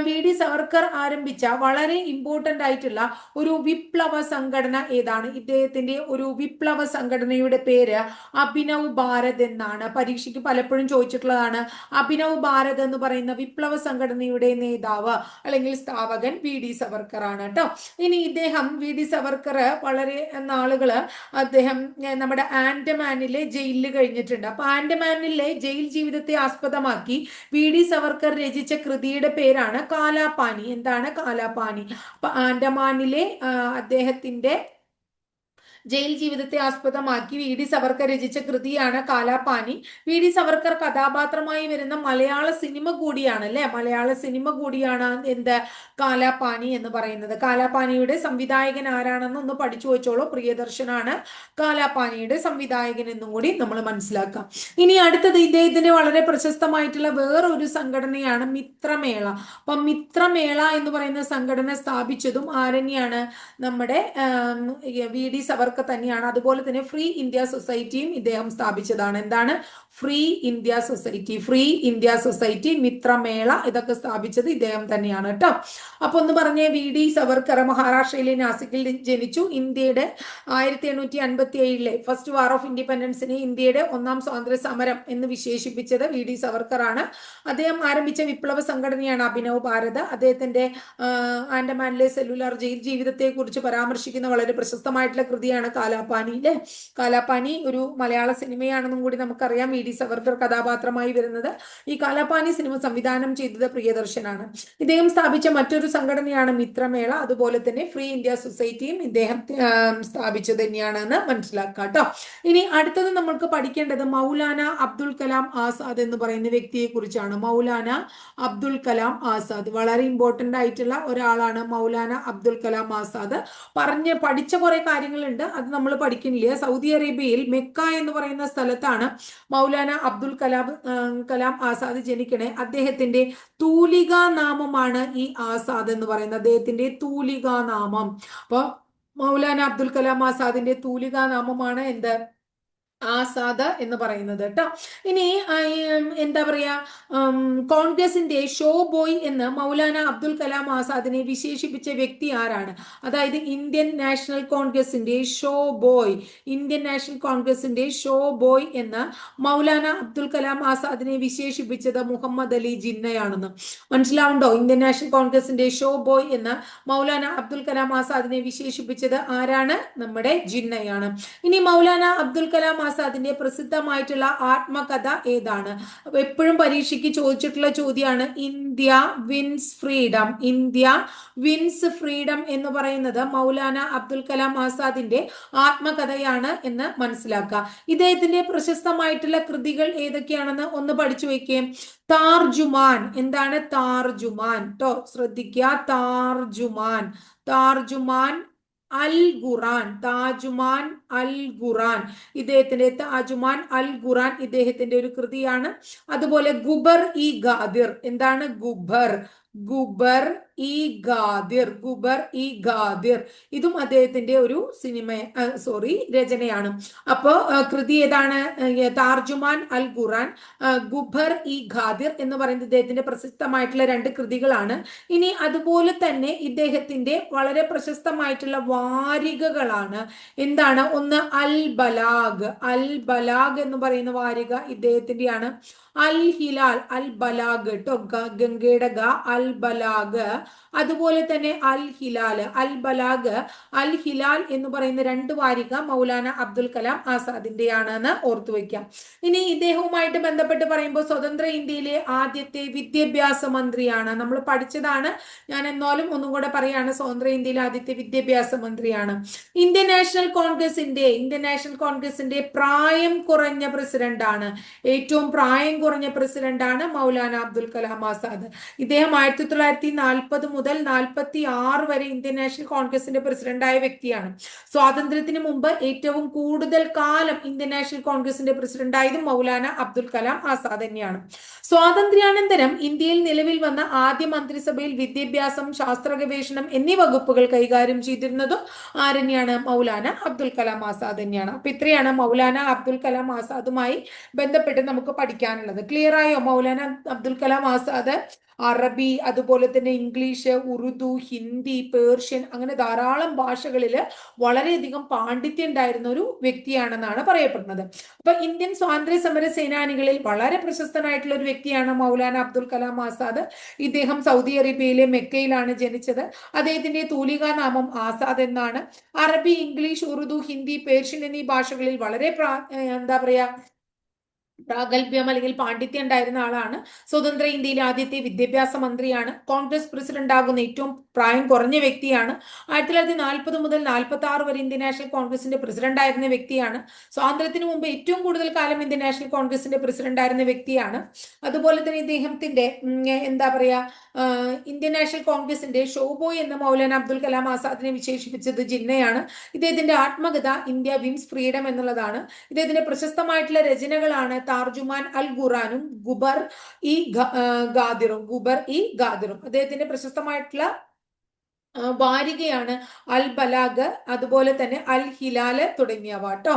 വി ഡി സവർക്കർ ആരംഭിച്ച വളരെ ഇമ്പോർട്ടന്റ് ആയിട്ടുള്ള ഒരു വിപ്ലവ സംഘടന ഏതാണ്? ഇദ്ദേഹത്തിന്റെ ഒരു വിപ്ലവ സംഘടനയുടെ പേര് അഭിനവ് ഭാരത് എന്നാണ്. പരീക്ഷയ്ക്ക് പലപ്പോഴും ചോദിച്ചിട്ടുള്ളതാണ്. അഭിനവ് ഭാരത് എന്ന് പറയുന്ന വിപ്ലവ സംഘടനയുടെ നേതാവ് അല്ലെങ്കിൽ സ്ഥാപകൻ വി ഡി സവർക്കർ ആണ് കേട്ടോ. ഇനി ഇദ്ദേഹം വി ഡി സവർക്കർ വളരെ നാളുകൾ അദ്ദേഹം നമ്മുടെ ആൻഡമാനിലെ ജയിലിൽ കഴിഞ്ഞിട്ടുണ്ട്. അപ്പൊ ആൻഡമാനിലെ ജയിൽ ജീവിതത്തെ ആസ്പദമാക്കി വി ഡി സവർക്കർ രചിച്ച കൃതിയുടെ പേരാണ് കാലാപാനി. എന്താണ് കാലാപാനി അപ്പൊ ആൻഡമാനിലെ അദ്ദേഹത്തിന്റെ ജയിൽ ജീവിതത്തെ ആസ്പദമാക്കി വി. ഡി. സവർക്കർ രചിച്ച കൃതിയാണ് കാലാപാനി വി. ഡി. സവർക്കർ കഥാപാത്രമായി വരുന്ന മലയാള സിനിമ കൂടിയാണ് അല്ലെ? മലയാള സിനിമ കൂടിയാണ് എന്ത്? കാലാപാനി എന്ന് പറയുന്നത്. കാലാപാനിയുടെ സംവിധായകൻ ആരാണെന്ന് ഒന്ന് പഠിച്ചു വെച്ചോളൂ. പ്രിയദർശനാണ് കാലാപാനിയുടെ സംവിധായകൻ എന്നും കൂടി നമ്മൾ മനസ്സിലാക്കാം. ഇനി അടുത്തത് ഇദ്ദേഹത്തിന്റെ വളരെ പ്രശസ്തമായിട്ടുള്ള വേറൊരു സംഘടനയാണ് മിത്രമേള. അപ്പൊ മിത്രമേള എന്ന് പറയുന്ന സംഘടന സ്ഥാപിച്ചതും ആരന്നെയാണ് നമ്മുടെ വി. ഡി. സവർക്കർ തന്നെയാണ്. അതുപോലെ തന്നെ ഫ്രീ ഇന്ത്യ സൊസൈറ്റിയും ഇദ്ദേഹം സ്ഥാപിച്ചതാണ്. എന്താണ്? Free India society free India society Mitramela ഇതൊക്കെ സ്ഥാപിച്ചത് ഇദ്ദേഹം തന്നെയാണ് കേട്ടോ. അപ്പൊ ഒന്ന് പറഞ്ഞേ വി ഡി സവർക്കർ മഹാരാഷ്ട്രയിലെ നാസിക്കിൽ ജനിച്ചു. ഇന്ത്യയുടെ ആയിരത്തി എണ്ണൂറ്റി അൻപത്തി ഏഴിലെ ഫസ്റ്റ് വാർ ഓഫ് ഇൻഡിപെൻഡൻസിനെ ഇന്ത്യയുടെ ഒന്നാം സ്വാതന്ത്ര്യ സമരം എന്ന് വിശേഷിപ്പിച്ചത് വി ഡി സവർക്കർ ആണ് അദ്ദേഹം ആരംഭിച്ച വിപ്ലവ സംഘടനയാണ് അഭിനവ് ഭാരത്. അദ്ദേഹത്തിന്റെ ആൻഡമാനിലെ സെല്ലുലാർ ജയിൽ ജീവിതത്തെ കുറിച്ച് പരാമർശിക്കുന്ന വളരെ പ്രശസ്തമായിട്ടുള്ള കൃതിയാണ് കാലാപാനി അല്ലെ കാലാപാനി ഒരു മലയാള സിനിമയാണെന്നും കൂടി നമുക്കറിയാം. വി ഡി സവർക്കർ കഥാപാത്രമായി വരുന്നത് ഈ കാലാപാനി സിനിമ സംവിധാനം ചെയ്തത് പ്രിയദർശനാണ്. ഇദ്ദേഹം സ്ഥാപിച്ച മറ്റൊരു സംഘടനയാണ് മിത്രമേള. അതുപോലെ തന്നെ ഫ്രീ ഇന്ത്യ സൊസൈറ്റിയും ഇദ്ദേഹം സ്ഥാപിച്ചത് തന്നെയാണെന്ന് മനസ്സിലാക്കുക കേട്ടോ. ഇനി അടുത്തത് നമ്മൾക്ക് പഠിക്കേണ്ടത് മൗലാന അബ്ദുൽ കലാം ആസാദ് എന്ന് പറയുന്ന വ്യക്തിയെ കുറിച്ചാണ്. മൗലാന അബ്ദുൽ കലാം ആസാദ്. വളരെ ഇമ്പോർട്ടന്റ് ആയിട്ടുള്ള ഒരാളാണ് മൗലാന അബ്ദുൽ കലാം ആസാദ്. പറഞ്ഞ് പഠിച്ച കുറെ കാര്യങ്ങളുണ്ട്. അത് നമ്മൾ പഠിക്കുന്നില്ല. സൗദി അറേബ്യയിൽ മെക്ക എന്ന് പറയുന്ന സ്ഥലത്താണ് മൗലാന അബ്ദുൽ കലാം കലാം ആസാദ് ജനിക്കണേ അദ്ദേഹത്തിന്റെ തൂലിക നാമമാണ് ഈ ആസാദ് എന്ന് പറയുന്നത്. അദ്ദേഹത്തിന്റെ തൂലിക നാമം. അപ്പൊ മൗലാന അബ്ദുൽ കലാം ആസാദിന്റെ തൂലിക നാമമാണ് എന്ത്? ആസാദ് എന്ന് പറയുന്നത് കേട്ടോ ഇനി എന്താ പറയാ കോൺഗ്രസിന്റെ ഷോ ബോയ് എന്ന് മൗലാന അബ്ദുൽ കലാം ആസാദിനെ വിശേഷിപ്പിച്ച വ്യക്തി ആരാണ്? അതായത് ഇന്ത്യൻ നാഷണൽ കോൺഗ്രസിന്റെ ഷോ ബോയ്. ഇന്ത്യൻ നാഷണൽ കോൺഗ്രസിന്റെ ഷോ ബോയ് എന്ന് മൗലാന അബ്ദുൽ കലാം ആസാദിനെ വിശേഷിപ്പിച്ചത് മുഹമ്മദ് അലി ജിന്നയാണെന്ന്. മനസ്സിലാവുണ്ടോ? ഇന്ത്യൻ നാഷണൽ കോൺഗ്രസിന്റെ ഷോ ബോയ് എന്ന് മൗലാന അബ്ദുൽ കലാം ആസാദിനെ വിശേഷിപ്പിച്ചത് ആരാണ്? നമ്മുടെ ജിന്നയാണ്. ഇനി മൗലാന അബ്ദുൽ കലാം ആസാദിന്റെ പ്രസിദ്ധമായിട്ടുള്ള ആത്മകഥ ഏതാണ്? എപ്പോഴും പരീക്ഷയ്ക്ക് ചോദിച്ചിട്ടുള്ള ചോദ്യമാണ് India wins freedom. India wins freedom എന്ന് പറയുന്നത് മൗലാന അബ്ദുൽ കലാം ആസാദിന്റെ ആത്മകഥയാണ് എന്ന് മനസ്സിലാക്കുക. ഇദ്ദേഹത്തിന്റെ പ്രശസ്തമായിട്ടുള്ള കൃതികൾ ഏതൊക്കെയാണെന്ന് ഒന്ന് പഠിച്ചു വയ്ക്കേ താർജുമാൻ. എന്താണ് താർജുമാൻ? ട്ടോ ശ്രദ്ധിക്കുക. താർജുമാൻ. താർജുമാൻ അൽ ഖുറാൻ താജുമാൻ അൽ ഖുറാൻ ഇദ്ദേഹത്തിന്റെ താജുമാൻ അൽ ഖുറാൻ ഇദ്ദേഹത്തിന്റെ ഒരു കൃതിയാണ്. അതുപോലെ ഗുബർ ഇ ഗാദിർ. എന്താണ് ഗുബർ? ഗുബർ ഇ ഗാദിർ. ഗുബർ ഇ ഗാദിർ. ഇതും അദ്ദേഹത്തിന്റെ ഒരു സിനിമ സോറി രചനയാണ്. അപ്പോ കൃതി ഏതാണ്? താർജുമാൻ അൽ ഖുറാൻ ഗുബർ ഇ ഖാദിർ എന്ന് പറയുന്നത് ഇദ്ദേഹത്തിന്റെ പ്രസിദ്ധമായിട്ടുള്ള രണ്ട് കൃതികളാണ്. ഇനി അതുപോലെ തന്നെ ഇദ്ദേഹത്തിന്റെ വളരെ പ്രശസ്തമായിട്ടുള്ള വാരികകളാണ്. എന്താണ്? ഒന്ന് അൽ ബലാഗ് അൽ ബലാഗ് എന്ന് പറയുന്ന വാരിക ഇദ്ദേഹത്തിന്റെയാണ് അൽ ഹിലാൽ അൽ ബലാഗ് കേട്ടോ ഗംഗയുടെ ഗ അൽ ബലാഗ് അതുപോലെ തന്നെ അൽ ഹിലാൽ അൽ ബലാഗ് അൽ ഹിലാൽ എന്ന് പറയുന്ന രണ്ട് വാരിക മൗലാന അബ്ദുൽ കലാം ആസാദിന്റെയാണെന്ന് ഓർത്തു വയ്ക്കാം ഇനി ഇദ്ദേഹവുമായിട്ട് ബന്ധപ്പെട്ട് പറയുമ്പോൾ സ്വതന്ത്ര ഇന്ത്യയിലെ ആദ്യത്തെ വിദ്യാഭ്യാസ മന്ത്രിയാണ്. നമ്മൾ പഠിച്ചതാണ്. ഞാൻ എന്നാലും ഒന്നും കൂടെ പറയാണ് സ്വതന്ത്ര ഇന്ത്യയിലെ ആദ്യത്തെ വിദ്യാഭ്യാസ മന്ത്രിയാണ്. ഇന്ത്യൻ നാഷണൽ കോൺഗ്രസിന്റെ ഇന്ത്യൻ നാഷണൽ കോൺഗ്രസിന്റെ പ്രായം കുറഞ്ഞ പ്രസിഡന്റാണ്. ഏറ്റവും പ്രായം കുറഞ്ഞ പ്രസിഡന്റാണ് മൗലാന അബ്ദുൽ കലാം ആസാദ്. ഇദ്ദേഹം ആയിരത്തി തൊള്ളായിരത്തി നാൽപ്പത് മുതൽ നാൽപ്പത്തി ആറ് വരെ ഇന്ത്യൻ നാഷണൽ കോൺഗ്രസിന്റെ പ്രസിഡന്റായ വ്യക്തിയാണ്. സ്വാതന്ത്ര്യത്തിന് മുമ്പ് ഏറ്റവും കൂടുതൽ കാലം ഇന്ത്യൻ നാഷണൽ കോൺഗ്രസിന്റെ പ്രസിഡന്റായതും മൗലാന അബ്ദുൽ കലാം ആസാദ് തന്നെയാണ്. സ്വാതന്ത്ര്യാനന്തരം ഇന്ത്യയിൽ നിലവിൽ വന്ന ആദ്യ മന്ത്രിസഭയിൽ വിദ്യാഭ്യാസം ശാസ്ത്ര ഗവേഷണം എന്നീ വകുപ്പുകൾ കൈകാര്യം ചെയ്തിരുന്നതും ആരന്നെയാണ്? മൗലാന അബ്ദുൽ കലാം ആസാദ് തന്നെയാണ്. അപ്പൊ ഇത്രയാണ് മൗലാന അബ്ദുൽ കലാം ആസാദുമായി ബന്ധപ്പെട്ട് നമുക്ക് പഠിക്കാനുള്ളത്. ക്ലിയർ ആയോ മൗലാന അബ്ദുൽ കലാം ആസാദ്? അറബി അതുപോലെ തന്നെ ഇംഗ്ലീഷ് ഉറുദു ഹിന്ദി പേർഷ്യൻ അങ്ങനെ ധാരാളം ഭാഷകളിൽ വളരെയധികം പാണ്ഡിത്യം ഉണ്ടായിരുന്ന ഒരു വ്യക്തിയാണെന്നാണ് പറയപ്പെടുന്നത്. അപ്പൊ ഇന്ത്യൻ സ്വാതന്ത്ര്യ സമര സേനാനികളിൽ വളരെ പ്രശസ്തനായിട്ടുള്ള ഒരു വ്യക്തിയാണ് മൗലാന അബ്ദുൽ കലാം ആസാദ്. ഇദ്ദേഹം സൗദി അറേബ്യയിലെ മെക്കയിലാണ് ജനിച്ചത്. അദ്ദേഹത്തിന്റെ തൂലികാ നാമം ആസാദ് എന്നാണ്. അറബി ഇംഗ്ലീഷ് ഉറുദു ഹിന്ദി പേർഷ്യൻ എന്നീ ഭാഷകളിൽ വളരെ എന്താ പറയാ പ്രാഗൽഭ്യം അല്ലെങ്കിൽ പാണ്ഡിത്യം ഉണ്ടായിരുന്ന ആളാണ്. സ്വതന്ത്ര ഇന്ത്യയിലെ ആദ്യത്തെ വിദ്യാഭ്യാസ മന്ത്രിയാണ്. കോൺഗ്രസ് പ്രസിഡന്റ് ആകുന്ന ഏറ്റവും പ്രായം കുറഞ്ഞ വ്യക്തിയാണ്. ആയിരത്തി തൊള്ളായിരത്തി നാൽപ്പത് മുതൽ നാൽപ്പത്തി ആറ് വരെ ഇന്ത്യൻ നാഷണൽ കോൺഗ്രസിന്റെ പ്രസിഡന്റ് ആയിരുന്ന വ്യക്തിയാണ്. സ്വാതന്ത്ര്യത്തിന് മുമ്പ് ഏറ്റവും കൂടുതൽ കാലം ഇന്ത്യൻ നാഷണൽ കോൺഗ്രസിന്റെ പ്രസിഡന്റ് ആയിരുന്ന വ്യക്തിയാണ്. അതുപോലെ തന്നെ ഇദ്ദേഹത്തിന്റെ എന്താ പറയാ ഇന്ത്യൻ നാഷണൽ കോൺഗ്രസിന്റെ ഷോബോയ് എന്ന മൗലാന അബ്ദുൽ കലാം ആസാദിനെ വിശേഷിപ്പിച്ചത് ജിന്നയാണ്. ഇദ്ദേഹത്തിന്റെ ആത്മകഥ ഇന്ത്യ വിംസ് ഫ്രീഡം എന്നുള്ളതാണ്. ഇദ്ദേഹത്തിന്റെ പ്രശസ്തമായിട്ടുള്ള രചനകളാണ് താർജുമാൻ അൽ ഖുറാനും ഗുബർ ഇ ഗാദിറും ഗുബർ ഇ ഗാദിറും. അദ്ദേഹത്തിന്റെ പ്രശസ്തമായിട്ടുള്ള വാരികയാണ് അൽ ബലാഗ് അതുപോലെ തന്നെ അൽ ഹിലാൽ തുടങ്ങിയവ കേട്ടോ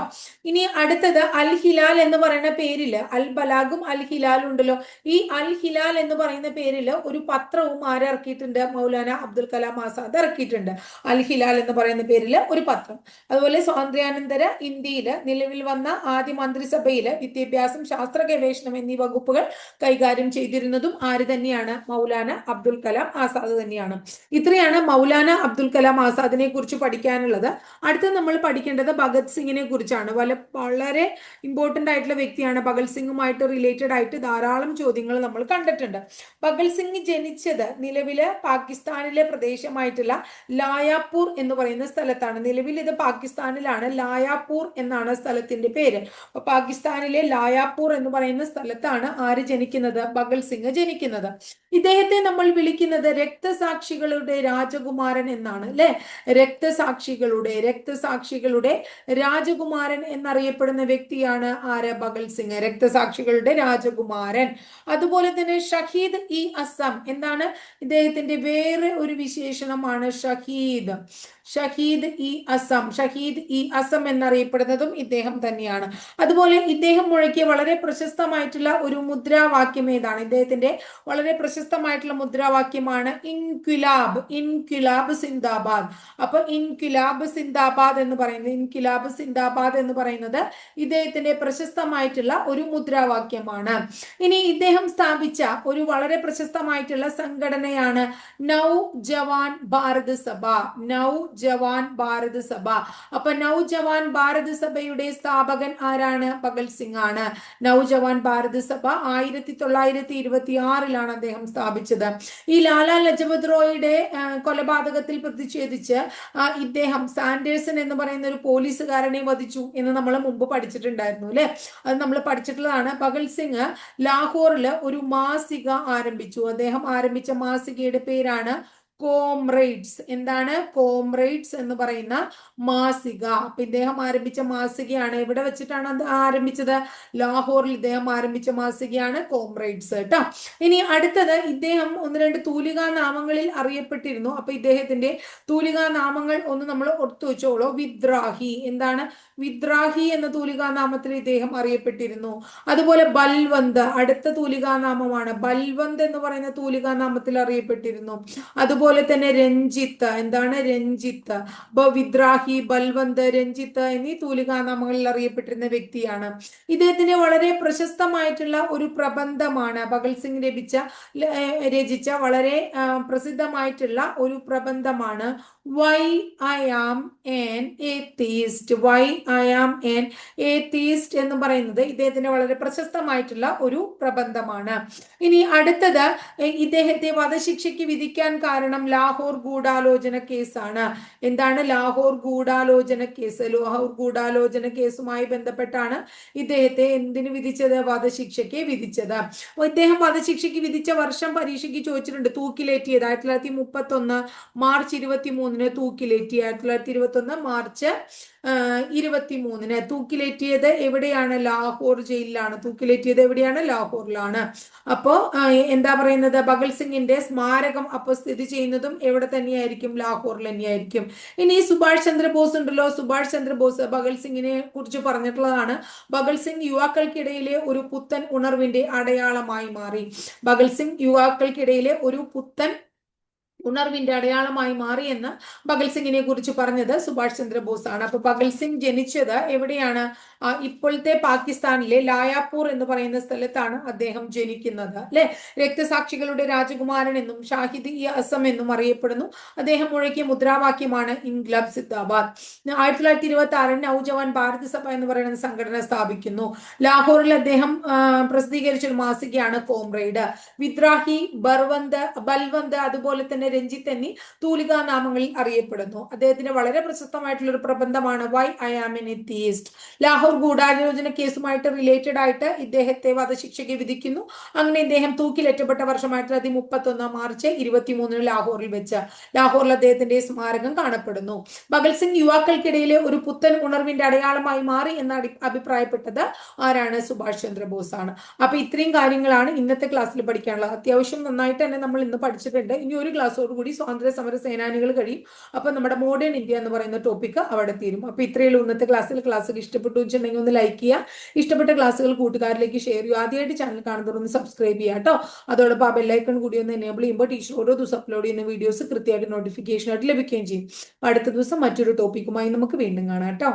ഇനി അടുത്തത് അൽ ഹിലാൽ എന്ന് പറയുന്ന പേരിൽ അൽ ബലാഗും അൽ ഹിലാലും ഉണ്ടല്ലോ. ഈ അൽ ഹിലാൽ എന്ന് പറയുന്ന പേരിൽ ഒരു പത്രവും ആരിറക്കിയിട്ടുണ്ട് മൗലാന അബ്ദുൽ കലാം ആസാദ് ഇറക്കിയിട്ടുണ്ട്. അൽ ഹിലാൽ എന്ന് പറയുന്ന പേരിൽ ഒരു പത്രം. അതുപോലെ സ്വാതന്ത്ര്യാനന്തര ഇന്ത്യയിൽ നിലവിൽ വന്ന ആദ്യ മന്ത്രിസഭയിൽ വിദ്യാഭ്യാസം ശാസ്ത്ര ഗവേഷണം എന്നീ വകുപ്പുകൾ കൈകാര്യം ചെയ്തിരുന്നതും ആര് തന്നെയാണ്? മൗലാന അബ്ദുൽ കലാം ആസാദ് തന്നെയാണ്. ഇത്രയാണ് മൗലാന അബ്ദുൽ കലാം ആസാദിനെ കുറിച്ച് പഠിക്കാനുള്ളത്. അടുത്ത നമ്മൾ പഠിക്കേണ്ടത് ഭഗത് സിംഗിനെ കുറിച്ചാണ്. വല വളരെ ഇമ്പോർട്ടന്റ് ആയിട്ടുള്ള വ്യക്തിയാണ്. ഭഗത് സിംഗുമായിട്ട് റിലേറ്റഡ് ആയിട്ട് ധാരാളം ചോദ്യങ്ങൾ നമ്മൾ കണ്ടിട്ടുണ്ട്. ഭഗത് സിംഗ് ജനിച്ചത് നിലവിലെ പാകിസ്ഥാനിലെ പ്രദേശമായിട്ടുള്ള ലായാപൂർ എന്ന് പറയുന്ന സ്ഥലത്താണ്. നിലവിൽ ഇത് പാകിസ്ഥാനിലാണ്. ലായാപൂർ എന്നാണ് സ്ഥലത്തിന്റെ പേര്. പാകിസ്ഥാനിലെ ലായാപൂർ എന്ന് പറയുന്ന സ്ഥലത്താണ് ആര് ജനിക്കുന്നത്? ഭഗത് സിംഗ് ജനിക്കുന്നത്. ഇദ്ദേഹത്തെ നമ്മൾ വിളിക്കുന്നത് രക്തസാക്ഷികളുടെ രാജകുമാരൻ എന്നാണ് അല്ലെ? രക്തസാക്ഷികളുടെ രക്തസാക്ഷികളുടെ രാജകുമാരൻ എന്നറിയപ്പെടുന്ന വ്യക്തിയാണ് ആര? ഭഗൽ സിംഗ് രക്തസാക്ഷികളുടെ രാജകുമാരൻ. അതുപോലെ തന്നെ ഷഹീദ് ഇ അസം എന്താണ്? ഇദ്ദേഹത്തിന്റെ വേറെ ഒരു വിശേഷണമാണ് ഷഹീദ്. ഷഹീദ് ഇ അസം ഷഹീദ് ഇ അസം എന്നറിയപ്പെടുന്നതും ഇദ്ദേഹം തന്നെയാണ്. അതുപോലെ ഇദ്ദേഹം മുഴക്കിയ വളരെ പ്രശസ്തമായിട്ടുള്ള ഒരു മുദ്രാവാക്യം ഏതാണ്? ഇദ്ദേഹത്തിന്റെ വളരെ പ്രശസ്തമായിട്ടുള്ള മുദ്രാവാക്യമാണ് ഇൻക്വിലാബ് ഇൻക്വിലാബ് സിന്ദാബാദ്. അപ്പൊ ഇൻകിലാബ് സിന്ദാബാദ് എന്ന് പറയുന്നത് ഇൻകിലാബ് സിന്ദാബാദ് എന്ന് പറയുന്നത് ഇദ്ദേഹത്തിന്റെ പ്രശസ്തമായിട്ടുള്ള ഒരു മുദ്രാവാക്യമാണ്. ഇനി ഇദ്ദേഹം സ്ഥാപിച്ച ഒരു വളരെ പ്രശസ്തമായിട്ടുള്ള സംഘടനയാണ് നൗ ജവാൻ ഭാരത് സഭ. നൗ ജവാൻ ഭാരത് സഭ. അപ്പൊ നൗ ജവാൻ ഭാരത് സഭയുടെ സ്ഥാപകൻ ആരാണ്? ഭഗത് സിംഗ് ആണ്. നൗ ജവാൻ ഭാരത് സഭ ആയിരത്തി തൊള്ളായിരത്തി ഇരുപത്തി ആറിലാണ് അദ്ദേഹം സ്ഥാപിച്ചത്. ഈ ലാലാ ലജപത് റോയുടെ ആ, കൊലപാതകത്തിൽ പ്രതിഷേധിച്ച് ഇദ്ദേഹം സാൻഡേഴ്സൺ എന്ന് പറയുന്ന ഒരു പോലീസുകാരനെ വധിച്ചു എന്ന് നമ്മൾ മുമ്പ് പഠിച്ചിട്ടുണ്ടായിരുന്നു അല്ലെ? അത് നമ്മൾ പഠിച്ചിട്ടുള്ളതാണ്. ഭഗത് സിംഗ് ലാഹോറിൽ ഒരു മാസിക ആരംഭിച്ചു. അദ്ദേഹം ആരംഭിച്ച മാസികയുടെ പേരാണ് കോംറേഡ്സ്. എന്താണ്? കോംറേഡ്സ് എന്ന് പറയുന്ന മാസിക. അപ്പൊ ഇദ്ദേഹം ആരംഭിച്ച മാസികയാണ്. എവിടെ വെച്ചിട്ടാണ് അത് ആരംഭിച്ചത്? ലാഹോറിൽ ഇദ്ദേഹം ആരംഭിച്ച മാസികയാണ് കോംറേഡ്സ് കേട്ടോ. ഇനി അടുത്തത് ഇദ്ദേഹം ഒന്ന് രണ്ട് തൂലികാ നാമങ്ങളിൽ അറിയപ്പെട്ടിരുന്നു. അപ്പൊ ഇദ്ദേഹത്തിന്റെ തൂലികാ നാമങ്ങൾ ഒന്ന് നമ്മൾ ഓർത്തു വെച്ചോളൂ. വിദ്രാഹി. എന്താണ്? വിദ്രാഹി എന്ന തൂലികാ നാമത്തിൽ ഇദ്ദേഹം അറിയപ്പെട്ടിരുന്നു. അതുപോലെ ബൽവന്ത്. അടുത്ത തൂലികാ നാമമാണ്. ബൽവന്ത് എന്ന് പറയുന്ന തൂലികാ നാമത്തിൽ അറിയപ്പെട്ടിരുന്നു. അതുപോലെ തന്നെ രഞ്ജിത്ത് എന്താണ് രഞ്ജിത്ത്? വിദ്രാഹി ബൽവന്ത് രഞ്ജിത്ത് എന്നീ തൂലികാനാമങ്ങളിൽ അറിയപ്പെട്ടിരുന്ന വ്യക്തിയാണ്. ഇദ്ദേഹത്തിന് വളരെ പ്രശസ്തമായിട്ടുള്ള ഒരു പ്രബന്ധമാണ് ഭഗത് സിംഗ് ല- രചിച്ച വളരെ പ്രസിദ്ധമായിട്ടുള്ള ഒരു പ്രബന്ധമാണ്. Why I am an atheist why I am an atheist എന്ന് പറയുന്നത് ഇദ്ദേഹത്തിന്റെ വളരെ പ്രശസ്തമായിട്ടുള്ള ഒരു പ്രബന്ധമാണ്. ഇനി അടുത്തത് ഇദ്ദേഹത്തെ വധശിക്ഷയ്ക്ക് വിധിക്കാൻ കാരണം ലാഹോർ ഗൂഢാലോചന കേസാണ്. എന്താണ് ലാഹോർ ഗൂഢാലോചന കേസ്? ലാഹോർ ഗൂഢാലോചന കേസുമായി ബന്ധപ്പെട്ടാണ് ഇദ്ദേഹത്തെ എന്തിന് വിധിച്ചത്? വധശിക്ഷയ്ക്ക് വിധിച്ചത്. ഇദ്ദേഹം വധശിക്ഷയ്ക്ക് വിധിച്ച വർഷം പരീക്ഷയ്ക്ക് ചോദിച്ചിട്ടുണ്ട്. തൂക്കിലേറ്റിയത് ആയിരത്തി തൊള്ളായിരത്തി മാർച്ച് ഇരുപത്തി മൂന്നിന് തൂക്കിലേറ്റി ആയിരത്തി തൊള്ളായിരത്തി ഇരുപത്തി ഒന്ന് മാർച്ച് ഇരുപത്തി മൂന്നിന് തൂക്കിലേറ്റിയത് എവിടെയാണ്? ലാഹോർ ജയിലിലാണ്. തൂക്കിലേറ്റിയത് എവിടെയാണ്? ലാഹോറിലാണ്. അപ്പോ എന്താ പറയുന്നത്? ഭഗത് സിംഗിന്റെ സ്മാരകം അപ്പൊ സ്ഥിതി ചെയ്യുന്നതും എവിടെ തന്നെയായിരിക്കും? ലാഹോറിൽ തന്നെയായിരിക്കും. ഇനി സുഭാഷ് ചന്ദ്രബോസ് ഉണ്ടല്ലോ. സുഭാഷ് ചന്ദ്രബോസ് ഭഗത് സിംഗിനെ കുറിച്ച് പറഞ്ഞിട്ടുള്ളതാണ്. ഭഗത് സിംഗ് യുവാക്കൾക്കിടയിലെ ഒരു പുത്തൻ ഉണർവിന്റെ അടയാളമായി മാറി. ഭഗത് സിംഗ് യുവാക്കൾക്കിടയിലെ ഒരു പുത്തൻ ഉണർവിന്റെ അടയാളമായി മാറിയെന്ന് ഭഗത് സിംഗിനെ കുറിച്ച് പറഞ്ഞത് സുഭാഷ് ചന്ദ്രബോസ് ആണ് അപ്പൊ ഭഗത് സിംഗ് ജനിച്ചത് എവിടെയാണ്? ഇപ്പോഴത്തെ പാകിസ്ഥാനിലെ ലായാപൂർ എന്ന് പറയുന്ന സ്ഥലത്താണ് അദ്ദേഹം ജനിക്കുന്നത് അല്ലെ? രക്തസാക്ഷികളുടെ രാജകുമാരൻ എന്നും ഷാഹിദ് ഇ അസം എന്നും അറിയപ്പെടുന്നു. അദ്ദേഹം മുഴക്കിയ മുദ്രാവാക്യമാണ് ഇൻഗ്ലബ് സിദ്ധാബാദ് ആയിരത്തി തൊള്ളായിരത്തി ഇരുപത്തി ആറിന് നൗജവാൻ ഭാരത സഭ എന്ന് പറയുന്ന സംഘടന സ്ഥാപിക്കുന്നു. ലാഹോറിൽ അദ്ദേഹം പ്രസിദ്ധീകരിച്ച ഒരു മാസികയാണ് കോംറേഡ് വിദ്രാഹി ബർവന്ത് ബൽവന്ത് അതുപോലെ തന്നെ രഞ്ജിത്ത് എന്നീ തൂലികാ നാമങ്ങളിൽ അറിയപ്പെടുന്നു. അദ്ദേഹത്തിന്റെ വളരെ പ്രശസ്തമായിട്ടുള്ള ഒരു പ്രബന്ധമാണ് why I am an atheist Lahore ഗൂഢാലോചന കേസുമായിട്ട് റിലേറ്റഡ് ആയിട്ട് ഇദ്ദേഹത്തെ വധശിക്ഷയ്ക്ക് വിധിക്കുന്നു. അങ്ങനെ ഇദ്ദേഹം തൂക്കിലേറ്റപ്പെട്ട വർഷം ആയിരത്തി തൊള്ളായിരത്തി മുപ്പത്തി ഒന്ന് മാർച്ച് ഇരുപത്തി മൂന്നിന് ലാഹോറിൽ വെച്ച് ലാഹോറിൽ അദ്ദേഹത്തിന്റെ സ്മാരകം കാണപ്പെടുന്നു. ഭഗത് സിംഗ് യുവാക്കൾക്കിടയിലെ ഒരു പുത്തൻ ഉണർവിന്റെ അടയാളമായി മാറി എന്ന അഭിപ്രായപ്പെട്ടത് ആരാണ്? സുഭാഷ് ചന്ദ്രബോസ് ആണ് അപ്പൊ ഇത്രയും കാര്യങ്ങളാണ് ഇന്നത്തെ ക്ലാസ്സിൽ പഠിക്കാനുള്ളത്. അത്യാവശ്യം നന്നായിട്ട് തന്നെ നമ്മൾ ഇന്ന് പഠിച്ചിട്ടുണ്ട്. ഇനി ഒരു ക്ലാസ്സോട് കൂടി സ്വാതന്ത്ര്യ സമര സേനാനികൾ കഴിയും. അപ്പൊ നമ്മുടെ മോഡേൺ ഇന്ത്യ എന്ന് പറയുന്ന ടോപ്പിക്ക് അവിടെ തീരും. അപ്പൊ ഇത്രയുള്ള ഇന്നത്തെ ക്ലാസ്സിൽ ക്ലാസ് ഇഷ്ടപ്പെട്ടു വെച്ചിട്ടുണ്ടെങ്കിൽ ഒന്ന് ലൈക്ക് ചെയ്യുക. ഇഷ്ടപ്പെട്ട ക്ലാസ്സുകൾ കൂട്ടുകാരിലേക്ക് ഷെയർ ചെയ്യുക. ആദ്യമായിട്ട് ചാനൽ കാണുന്നവർ ഒന്ന് സബ്സ്ക്രൈബ് ചെയ്യുക കേട്ടോ. അതോടൊപ്പം ആ ബെല്ലൈക്കൺ കൂടി ഒന്ന് എനേബിൾ ചെയ്യുമ്പോൾ ടീച്ചർ ഓരോ ദിവസം അപ്ലോഡ് ചെയ്യുന്ന വീഡിയോസ് കൃത്യമായിട്ട് നോട്ടിഫിക്കേഷൻ ആയിട്ട് ലഭിക്കുകയും ചെയ്യും. അടുത്ത ദിവസം മറ്റൊരു ടോപ്പിക്കുമായി നമുക്ക് വീണ്ടും കാണാം കേട്ടോ.